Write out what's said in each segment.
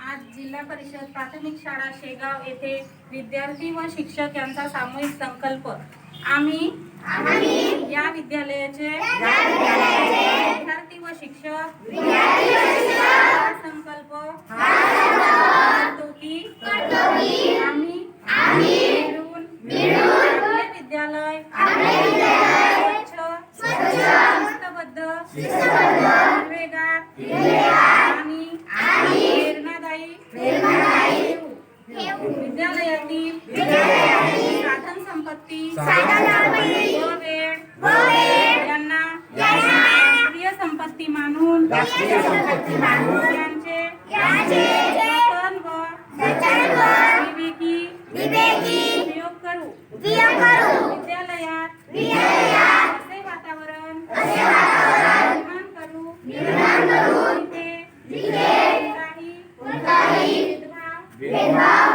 आज जिल्हा परिषद प्राथमिक शाळा शेगाव येथे विद्यार्थी व शिक्षक यांचा सामूहिक संकल्प. आम्ही या विद्यालयाचे विद्यार्थी व शिक्षक हा संकल्प करतो की आम्ही मिळून आपले विद्यालय स्वच्छ शिस्तबद्ध साधन संपत्ती व वेळ यांना राष्ट्रीय संपत्ती मानून यांचे जतन व विवेकी उपयोग करू. विद्यालयात असे वातावरण निर्माण करू. जिथे कोणताही भेदभाव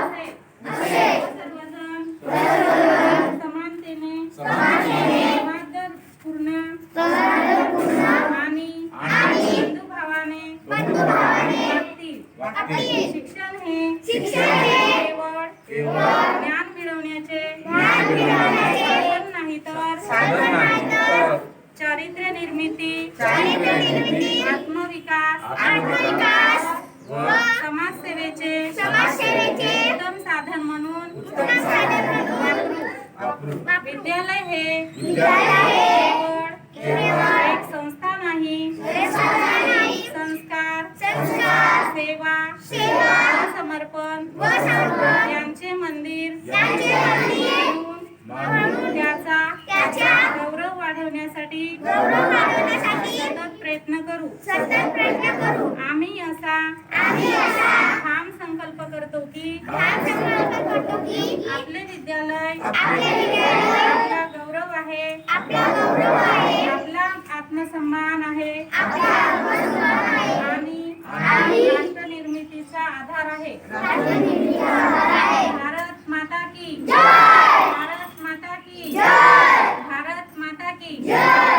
शिक्षण हे केवळ ज्ञान मिळवण्याचे साधन नाही तर चारित्र्य निर्मिती आत्मविकास व समाजसेवेचे उत्तम साधन म्हणून. विद्यालय हे सेवा व समर्पण यांचे मंदिर. त्याचा गौरव वाढवण्यासाठी सतत प्रयत्न करू. आम्ही असा ठाम संकल्प करतो की आपले विद्यालय आपला गौरव आहे. आपला आत्मसन्मान आहे. आणि आहे. भारत माता की